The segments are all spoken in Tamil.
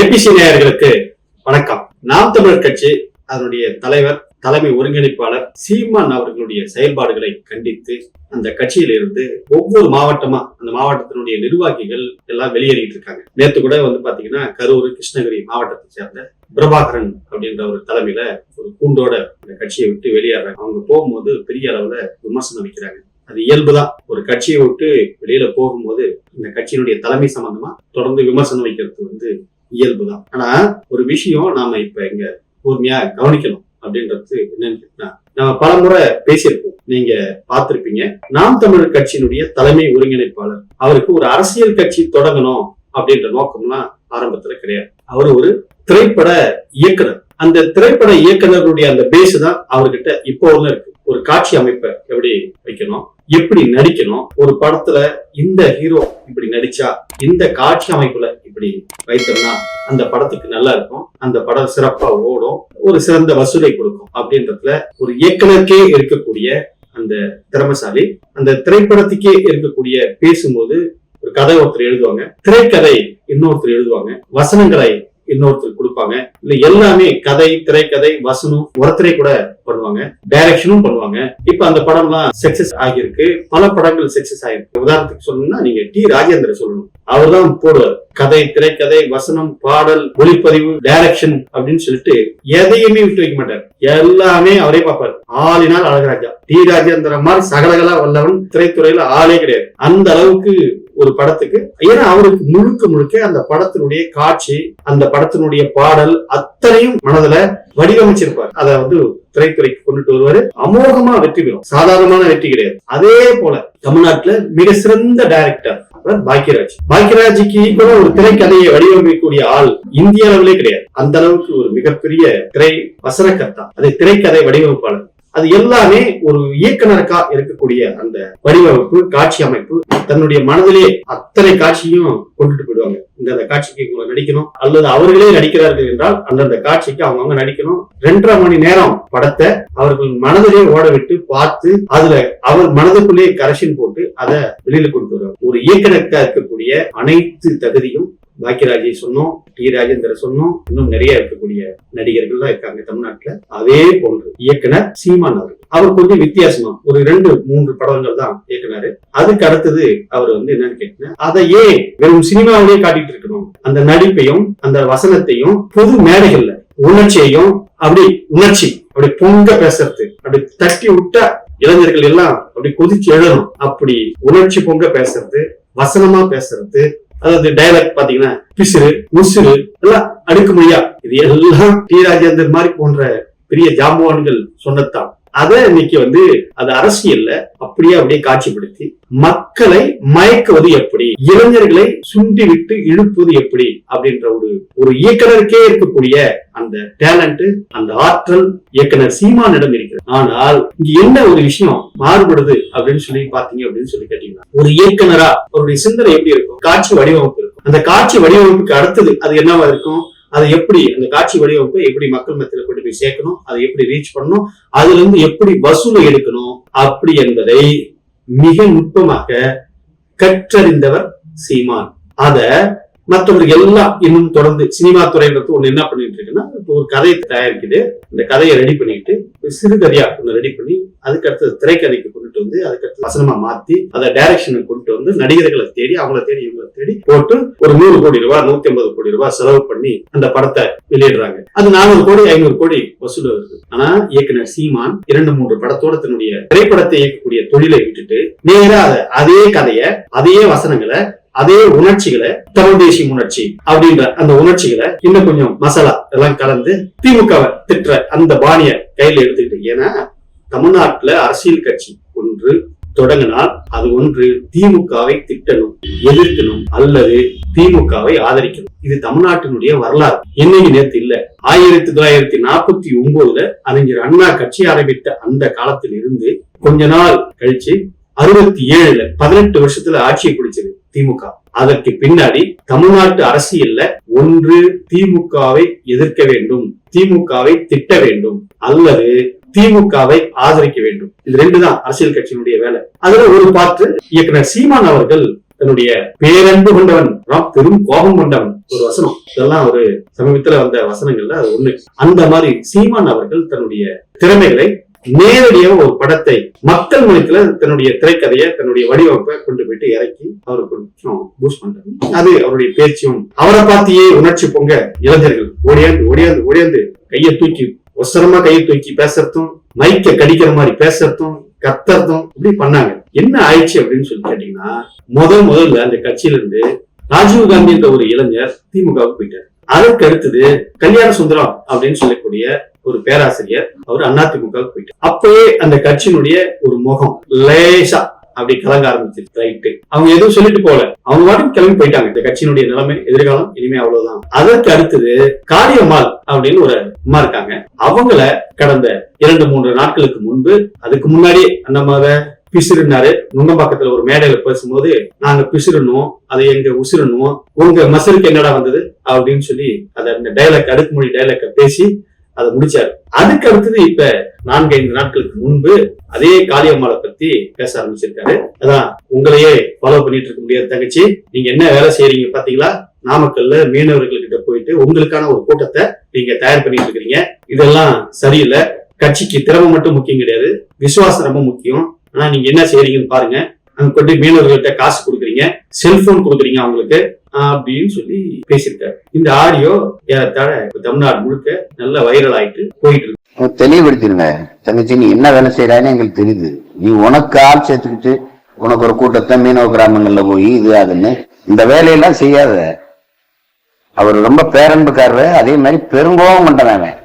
ஏபிசி நேயர்களுக்கு வணக்கம். நாம் தமிழர் கட்சி அதனுடைய தலைவர் தலைமை ஒருங்கிணைப்பாளர் சீமான் அவர்களுடைய செயல்பாடுகளை கண்டித்து அந்த கட்சியிலிருந்து ஒவ்வொரு மாவட்டமா அந்த மாவட்டத்தினுடைய நிர்வாகிகள் எல்லாம் வெளியேறிட்டு இருக்காங்க. நேத்து கூட வந்து பாத்தீங்கன்னா கரூர் கிருஷ்ணகிரி மாவட்டத்தை சேர்ந்த பிரபாகரன் அப்படின்ற ஒரு தலைமையில ஒரு கூண்டோட அந்த கட்சியை விட்டு வெளியேறாங்க. அவங்க போகும்போது பெரிய அளவுல விமர்சனம் வைக்கிறாங்க. அது இயல்புதான். ஒரு கட்சியை விட்டு வெளியில போகும்போது இந்த கட்சியினுடைய தலைமை சம்பந்தமா தொடர்ந்து விமர்சனம் வைக்கிறது வந்து இயல்பு தான். ஆனா ஒரு விஷயம் நாம இப்ப இங்க பொறுமையா கவனிக்கணும் அப்படின்றது என்னன்னு கேட்டா நம்ம பல முறை பேசியிருப்போம். நீங்க பார்த்திருப்பீங்க. நாம் தமிழர் கட்சியினுடைய தலைமை ஒருங்கிணைப்பாளர். அவருக்கு ஒரு அரசியல் கட்சி தொடங்கணும் அப்படின்ற நோக்கம்லாம் ஆரம்பத்துல கிடையாது. அவர் ஒரு திரைப்பட இயக்குனர். அந்த திரைப்பட இயக்குனருடைய அந்த பேஸ் தான் அவர்கிட்ட இப்போ ஒண்ணு இருக்கு. ஒரு காட்சி அமைப்பை எப்படி வைக்கணும்? எப்படி நடிக்கணும்? ஒரு படத்துல இந்த ஹீரோ இப்படி நடிச்சா இந்த காட்சி அமைப்புல இப்படி வைத்தோம்னா அந்த படத்துக்கு நல்லா இருக்கும். அந்த படம் சிறப்பா ஓடும். ஒரு சிறந்த வசூலை கொடுக்கும் அப்படின்றதுல ஒரு இயக்குனருக்கே இருக்கக்கூடிய அந்த திறமசாலி அந்த திரைப்படத்துக்கே இருக்கக்கூடிய பேசும்போது ஒரு கதை ஒருத்தர் எழுதுவாங்க. திரைக்கதை இன்னொருத்தர் எழுதுவாங்க. வசனங்களை இன்னொருத்தர் கொடுப்பாங்க. இல்ல எல்லாமே கதை திரைக்கதை வசனம் ஒருத்தரை கூட பண்ணுவாங்க. டைரக்ஷனும் பண்ணுவாங்க. இப்ப அந்த படம்லாம் சக்சஸ் ஆகியிருக்கு. பல படங்கள் சக்சஸ் ஆகிருக்கு உதாரணத்துக்கு சொல்லணும்னா நீங்க டி. ராஜேந்திர சொல்லணும். அவர்தான் போடுவார். கதை திரைக்கதை வசனம் பாடல் ஒளிப்பதிவு டைரக்ஷன் அப்படின்னு சொல்லிட்டு எதையுமே விட்டு வைக்க மாட்டார். எல்லாமே அவரே பார்ப்பார். ஆளினால் அழகராஜா டி. ராஜேந்திர மாதிரி சகலகலா வல்லவன் திரைத்துறையில ஆளே கிடையாது. அந்த அளவுக்கு ஒரு படத்துக்கு. ஏன்னா அவருக்கு முழுக்க முழுக்க அந்த படத்தினுடைய காட்சி அந்த படத்தினுடைய பாடல் அத்தனையும் மனதுல வடிவமைச்சிருப்பார். அதை வந்து திரைத்துறைக்கு கொண்டுட்டு வருவாரு. அமோகமா வெற்றி பெறும். சாதாரணமான வெற்றி கிடையாது. அதே போல தமிழ்நாட்டுல மிக சிறந்த டைரக்டர் அவர் பாக்கியராஜ். பாக்கியராஜுக்கு ஈக்குவலா ஒரு திரைக்கதையை வடிவமைக்கக்கூடிய ஆள் இந்திய அளவிலே கிடையாது. அந்த அளவுக்கு ஒரு மிகப்பெரிய திரை வசனக்கர்த்தா. அது திரைக்கதை வடிவமைப்பாளர். அது எல்லாமே ஒரு இயக்குனருக்கா இருக்கக்கூடிய அந்த வடிவமைப்பு காட்சி அமைப்பு தன்னுடைய மனதிலே அத்தனை காட்சியும் கொண்டுட்டு போயிடுவாங்க. இந்த காட்சிக்கு இவங்க நடிக்கணும் அல்லது அவர்களே நடிக்கிறார்கள் என்றால் அந்தந்த காட்சிக்கு அவங்கவுங்க நடிக்கணும். ரெண்டரை மணி நேரம் படத்தை அவர்கள் மனதிலே ஓட விட்டு பார்த்து அதுல அவர் மனதுக்குள்ளேயே கரெக்ஷன் போட்டு அதை வெளியில கொண்டு வருவாங்க. ஒரு இயக்குனருக்கா இருக்கக்கூடிய அனைத்து தகுதியும் பாக்கியராஜை சொன்னோம் டி. ராஜேந்திர சொன்னோம். இன்னும் நிறைய இருக்கக்கூடிய நடிகர்கள் தான் இருக்காங்க தமிழ்நாட்டுல. அதே போன்று இயக்குனர் சீமான் அவர்கள். அவர் கொஞ்சம் வித்தியாசமா ஒரு ரெண்டு மூன்று படங்கள் தான் இயக்குனாரு. அதுக்கு அடுத்தது அவர் வந்து என்னன்னு கேட்டீங்கன்னா அதை ஏன் வெறும் சினிமாவிலேயே காட்டிட்டு இருக்கணும்? அந்த நடிப்பையும் அந்த வசனத்தையும் பொது மேடைகள்ல உணர்ச்சியையும் அப்படி உணர்ச்சி அப்படி பொங்க பேசுறது அப்படி தட்டி விட்டா இளைஞர்கள் எல்லாம் அப்படி கொதிச்சு எழணும் அப்படி உணர்ச்சி பொங்க பேசுறது வசனமா பேசுறது அதாவது டைலாக் பாத்தீங்கன்னா பிசிறு முசிறு எல்லாம் அடுக்குமொழியா. இது எல்லாம் டி ராஜேந்தர் மாதிரி போன்ற பெரிய ஜாம்பவான்கள் சொன்னதுதான். அதை இன்னைக்கு வந்து அது அரசியல்ல அப்படியே அப்படியே காட்சிப்படுத்தி மக்களை மயக்குவது எப்படி? இளைஞர்களை சுண்டி விட்டு இழுப்பது எப்படி? அப்படின்ற ஒரு ஒரு இயக்குனருக்கே இருக்கக்கூடிய அந்த டேலண்ட் அந்த ஆற்றல் இயக்குனர் சீமானிடம் இருக்கிறது. ஆனால் இங்க என்ன ஒரு விஷயம் மாறுபடுது அப்படின்னு சொல்லி பாத்தீங்க அப்படின்னு சொல்லி கேட்டீங்கன்னா ஒரு இயக்குனரா அவருடைய சிந்தனை எப்படி இருக்கும்? காட்சி வடிவமைப்பு இருக்கும். அந்த காட்சி வடிவமைப்புக்கு அடுத்தது அது என்னவா இருக்கும்? அதை எப்படி அந்த காட்சி வடிவமைப்பை எப்படி மக்கள் மத்தியில் கொண்டு போய் சேர்க்கணும் அதை எப்படி ரீச் பண்ணணும் அதுல இருந்து எப்படி வசூலை எடுக்கணும் அப்படி என்பதை மிக நுட்பமாக கற்றறிந்தவர் சீமான். அத மற்றவர்கள் எல்லாம் இன்னும் தொடர்ந்து சினிமா துறைன்றது ஒண்ணு என்ன பண்ணிட்டு இருக்குன்னா இப்போ ஒரு கதையை தயாரிக்குது இந்த கதையை ரெடி பண்ணிட்டு சிறுகதையா ஒன்று ரெடி பண்ணி அதுக்கு அடுத்தது திரைக்கதைக்கு கொண்டுட்டு வந்து அதுக்கடுத்து வசனமா மாத்தி அதை டைரக்ஷனுக்கு கொண்டுட்டு வந்து நடிகர்களை தேடி அவங்கள தேடி இவங்களை தேடி போட்டு ஒரு நூறு கோடி ரூபாய் நூத்தி ஐம்பது கோடி ரூபாய் செலவு பண்ணி அந்த படத்தை வெளியிடுறாங்க. அது நானூறு கோடி ஐநூறு கோடி வசூல் வருது. ஆனா இயக்குனர் சீமான் இரண்டு மூன்று படத்தோட தன்னுடைய திரைப்படத்தை இயக்கக்கூடிய தொழிலை விட்டுட்டு நேரா அதை அதே கதையை அதே வசனங்களை அதே உணர்ச்சிகளை தமிழ் தேசிய உணர்ச்சி அப்படின்ற அந்த உணர்ச்சிகளை இன்னும் கொஞ்சம் மசாலா எல்லாம் கலந்து திமுகவை திட்டுற அந்த பாணிய கையில எடுத்துக்கிட்டு ஏன்னா தமிழ்நாட்டுல அரசியல் கட்சி ஒன்று தொடங்கினால் அது ஒன்று திமுகவை திட்டணும் எதிர்க்கணும் அல்லது திமுகவை ஆதரிக்கணும். இது தமிழ்நாட்டினுடைய வரலாறு. என்னைக்கு நேரத்து இல்ல. ஆயிரத்தி தொள்ளாயிரத்தி நாற்பத்தி ஒன்பதுல அறிஞர் அண்ணா கட்சி ஆரம்பித்த அந்த காலத்தில் இருந்து கொஞ்ச நாள் கழிச்சு அறுபத்தி ஏழுல பதினெட்டு வருஷத்துல ஆட்சியை பிடிச்சது. திமுக. அதற்கு பின்னாடி தமிழ்நாட்டு அரசியல்ல ஒன்று திமுகவை எதிர்க்க வேண்டும் திமுகவை திட்ட வேண்டும் அல்லது திமுகவை ஆதரிக்க வேண்டும். இது ரெண்டு தான் அரசியல் கட்சியினுடைய வேலை. அதுல ஒரு பாட்டு இயக்குனர் சீமான் அவர்கள் தன்னுடைய பேரன்பு கொண்டவன் பெரும் கோபம் கொண்டவன் ஒரு வசனம். இதெல்லாம் ஒரு சமீபத்துல வந்த வசனங்கள்ல அது ஒண்ணு. அந்த மாதிரி சீமான் அவர்கள் தன்னுடைய திறமைகளை நேரடியாக ஒரு படத்தை மக்கள் மனத்துல தன்னுடைய திரைக்கதையை தன்னுடைய வடிவமைப்பை கொண்டு போயிட்டு இறக்கி அவரை கொஞ்சம் பூஸ்ட் பண்றாரு அது அவருடைய பேச்சும் அவரை பார்த்தியே உணர்ச்சி பொங்க இளைஞர்கள் ஓடியாந்து ஓடியாந்து ஓடியாந்து கையை தூக்கி ஒசரமா கையை தூக்கி பேசுறதும் மைக்க கடிக்கிற மாதிரி பேசுறதும் கத்துறதும் இப்படி பண்ணாங்க. என்ன ஆயிடுச்சு அப்படின்னு சொல்லி கேட்டீங்கன்னா முதல் முதல்ல அந்த கட்சியில இருந்து ராஜீவ் காந்தி என்ற ஒரு இளைஞர் திமுகவுக்கு போயிட்டார். அதற்கு அடுத்தது கல்யாண சுந்தரம் அப்படின்னு சொல்லக்கூடிய ஒரு பேராசிரியர் அவர் அதிமுக போயிட்டார். அப்பவே அந்த கட்சியினுடைய ஒரு முகம் லேசா அப்படி கலங்க ஆரம்பிச்சிருச்சு ரைட்டு அவங்க எதுவும் சொல்லிட்டு போல அவங்க மட்டும் கிளம்பி போயிட்டாங்க. இந்த கட்சியினுடைய நிலைமை எதிர்காலம் இனிமே அவ்வளவுதான். அதற்கு அடுத்தது காரியம்மாள் அப்படின்னு ஒரு அம்மா இருக்காங்க. அவங்கள கடந்த இரண்டு மூன்று நாட்களுக்கு முன்பு அதுக்கு முன்னாடி அந்த மாதிரி பிசிறுனாரு. நுங்கம்பாக்கத்துல ஒரு மேடையில பேசும்போது நாங்க பிசிறணும் அதை எங்க உசுரணும் உங்க மசலுக்கு என்னடா வந்தது? அப்படின்னு சொல்லி அதை அந்த டைலாக் அடுக்குமொழி டைலாக்க பேசி அதை முடிச்சாரு. அதுக்கு அடுத்தது இப்ப நான்கு ஐந்து நாட்களுக்கு முன்பு அதே காளியம்மாளை பத்தி பேச ஆரம்பிச்சிருக்காரு. அதான் உங்களையே ஃபாலோ பண்ணிட்டு இருக்க முடியாது தங்கச்சி. நீங்க என்ன வேலை செய்யறீங்க பாத்தீங்களா? நாமக்கல்ல மீனவர்கள்கிட்ட போயிட்டு உங்களுக்கான ஒரு கூட்டத்தை நீங்க தயார் பண்ணிட்டு இருக்கிறீங்க. இதெல்லாம் சரியில்லை. கட்சிக்கு திறமை மட்டும் முக்கியம் கிடையாது. விசுவாசம் ரொம்ப முக்கியம். ஆனா நீங்க என்ன செய்யறீங்கன்னு பாருங்க. அங்க கொண்டு மீனவர்கள்ட்ட காசு கொடுக்குறீங்க. செல்போன் கொடுக்குறீங்க அவங்களுக்கு. அப்படின்னு சொல்லி பேசியிருக்காரு. இந்த ஆடியோ ஏறத்தாழ தமிழ்நாடு முழுக்க நல்லா வைரல் ஆயிட்டு போயிட்டு இருக்கு. தெளிவுபடுத்திருங்க. தங்கச்சி நீ என்ன வேலை செய்யறான்னு எங்களுக்கு தெரியுது. நீ உனக்கு ஆள் சேர்த்துக்கிட்டு உனக்கு ஒரு கூட்டத்தை மீனவ கிராமங்கள்ல போய் இது அதுன்னு இந்த வேலையெல்லாம் செய்யாத. அவர் ரொம்ப பேரன்புக்காரரு. அதே மாதிரி பெருங்கோபம் கொண்டவன் அவன்.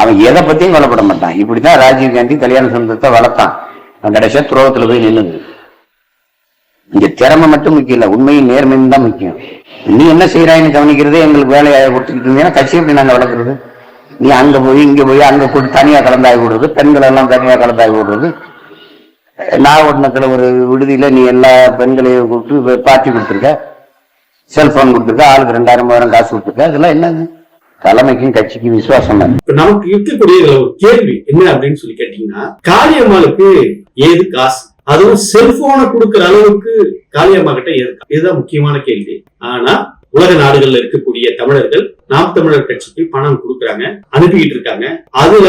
அவன் எதை பத்தியும் கவலைப்பட மாட்டான். இப்படிதான் ராஜீவ் காந்தி கல்யாண சொந்தத்தை வளர்த்தான். கடைசியா துரோகத்துல போய் நில்லுங்க. இங்க திறமை மட்டும் முக்கியம் இல்ல உண்மையும் நேர்மையும் தான் முக்கியம். நீ என்ன செய்யறாயின்னு கவனிக்கிறதே எங்களுக்கு வேலையை கொடுத்துக்கிட்டு இருந்தீங்கன்னா கட்சி எப்படி நாங்க வளர்க்குறது? நீ அங்க போய் இங்க போய் அங்க கூட்டி தனியா கலந்தாகி விடுறது பெண்கள் எல்லாம் தனியா கலந்தாகி விடுறது. நாகப்பட்டினத்துல ஒரு விடுதியில நீ எல்லா பெண்களையும் கூப்பிட்டு பார்ட்டி கொடுத்துருக்க செல்போன் கொடுத்துருக்க ஆளுக்கு ரெண்டாயிரம் மூவாயிரம் காசு கொடுத்துருக்க அதெல்லாம் என்னது தலைமைக்கும் கட்சிக்கும் விசுவாசம் நமக்கு இருக்கக்கூடிய ஒரு கேள்வி என்ன அப்படின்னு சொல்லி கேட்டீங்கன்னா காளியம்மாளுக்கு ஏது காசு? அதுவும் செல்போனை கொடுக்கிற அளவுக்கு காளியம்மா கிட்ட ஏது இதுதான் முக்கியமான கேள்வி. ஆனா உலக நாடுகள்ல இருக்கக்கூடிய தமிழர்கள் நாம் தமிழர் கட்சிக்கு பணம் கொடுக்கறாங்க அனுப்பிக்கிட்டு இருக்காங்க. அதுல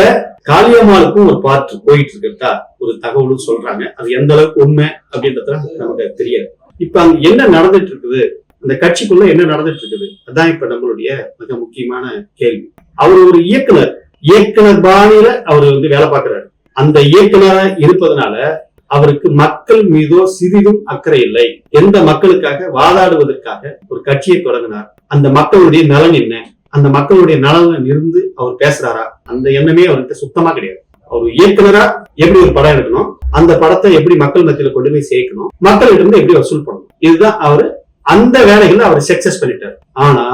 காளியம்மாளுக்கும் ஒரு பார்ட் போயிட்டு இருக்கிறதா ஒரு தகவலும் சொல்றாங்க. அது எந்த அளவுக்கு உண்மை அப்படின்றத நமக்கு தெரியாது. இப்ப அங்க என்ன நடந்துட்டு இருக்குது? அந்த கட்சிக்குள்ள என்ன நடந்துட்டு இருக்குது அதான் இப்ப நம்மளுடைய மிக முக்கியமான கேள்வி. அவர் ஒரு இயக்குனர். இயக்குனர் பாணியில அவர் வந்து வேலை பார்க்கிறாரு. அந்த இயக்குனரா இருப்பதனால அவருக்கு மக்கள் மீதோ சிறிதும் அக்கறை இல்லை. எந்த மக்களுக்காக வாதாடுவதற்காக ஒரு கட்சியை தொடங்கினார். அந்த மக்களுடைய நலன் என்ன? அந்த மக்களுடைய நலன் இருந்து அவர் பேசுறாரா? அந்த எண்ணமே அவர்கிட்ட சுத்தமா கிடையாது. அவர் இயக்குனரா எப்படி ஒரு படம் எடுக்கணும்? அந்த படத்தை எப்படி மக்கள் மத்தியில கொண்டு போய் சேர்க்கணும்? மக்கள்கிட்ட இருந்து எப்படி வசூல் பண்ணணும்? இதுதான் அவர் அந்த வேலைகளை அவர் சக்சஸ் பண்ணிட்டார். ஆனா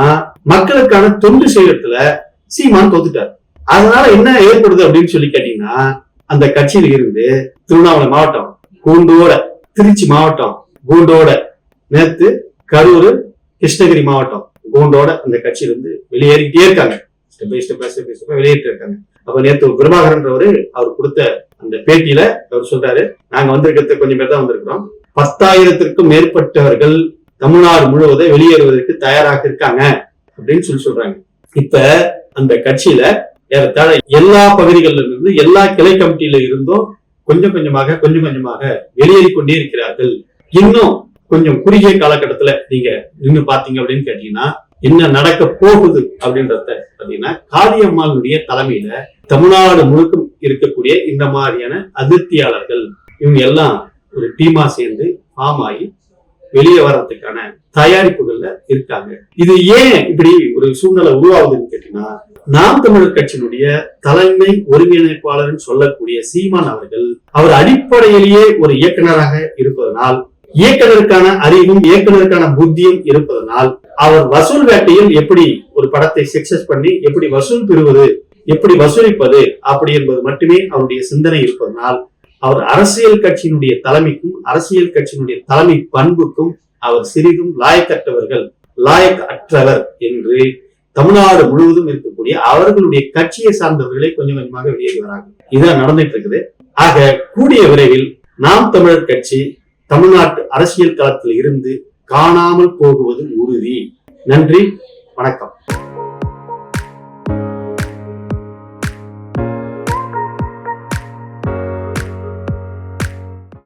மக்களுக்கான தொண்டு செய்யறதுல சீமான் தோத்துட்டார். அதனால என்ன ஏற்படுது அப்படின்னு சொல்லி கேட்டீங்கன்னா அந்த கட்சியில இருந்து திருவண்ணாமலை மாவட்டம் கூண்டோட திருச்சி மாவட்டம் கூண்டோட நேத்து கரூர் கிருஷ்ணகிரி மாவட்டம் கூண்டோட அந்த கட்சியில இருந்து வெளியேறிட்டே இருக்காங்க. Step by step step by step வெளியேறிட்டு இருக்காங்க. அப்ப நேத்து பிரபாகரன்றவரு அவர் கொடுத்த அந்த பேட்டியில அவர் சொல்றாரு நாங்க வந்திருக்கிறது கொஞ்சம் பேர் தான் வந்திருக்கிறோம். பத்தாயிரத்திற்கும் மேற்பட்டவர்கள் தமிழ்நாடு முழுவதும் வெளியேறுவதற்கு தயாராக இருக்காங்க அப்படின்னு சொல்லி சொல்றாங்க. இப்ப அந்த கட்சியில ஏறத்தாழ எல்லா பகுதிகளில் இருந்து எல்லா கிளை கமிட்டியில இருந்தும் கொஞ்சம் கொஞ்சமாக கொஞ்சம் கொஞ்சமாக வெளியேறி கொண்டே இருக்கிறார்கள். இன்னும் கொஞ்சம் குறுகிய காலகட்டத்துல நீங்க நின்று பாத்தீங்க அப்படின்னு கேட்டீங்கன்னா என்ன நடக்க போகுது அப்படின்றத பாத்தீங்கன்னா காளியம்மாளுடைய தலைமையில தமிழ்நாடு முழுக்கும் இருக்கக்கூடிய இந்த மாதிரியான அதிருப்தியாளர்கள் இவங்க எல்லாம் ஒரு டீமா சேர்ந்து ஃபார்ம் ஆகி வெளியே வர்றதுக்கான தயாரிப்புகள்ல இருக்காங்க. இது ஏன் இப்படி ஒரு சூழ்நிலை உருவாகுதுன்னு கேட்டீங்கன்னா நாம் தமிழர் கட்சியினுடைய தலைமை ஒருங்கிணைப்பாளர்னு சொல்லக்கூடிய சீமான் அவர்கள் அவர் அடிப்படையிலேயே ஒரு இயக்குநராக இருப்பதனால் இயக்குனருக்கான அறிவும் இயக்குனருக்கான புத்தியும் இருப்பதனால் அவர் வசூல் வேட்டையில் எப்படி ஒரு படத்தை சக்சஸ் பண்ணி எப்படி வசூல் பெறுவது எப்படி வசூலிப்பது அப்படி என்பது மட்டுமே அவருடைய சிந்தனை இருப்பதனால் அவர் அரசியல் கட்சியினுடைய தலைமைக்கும் அரசியல் கட்சியினுடைய தலைமை பண்புக்கும் அவர் சிறிதும் லாயக்கற்றவர்கள் லாயக் அற்றவர் என்று தமிழ்நாடு முழுவதும் இருக்கக்கூடிய அவர்களுடைய கட்சியை சார்ந்தவர்களை கொஞ்சம் கொஞ்சமாக வெளியேறி வராங்க. இதான் நடந்துட்டு இருக்குது. ஆக கூடிய விரைவில் நாம் தமிழர் கட்சி தமிழ்நாட்டு அரசியல் களத்தில் இருந்து காணாமல் போகுவது உறுதி. நன்றி வணக்கம்.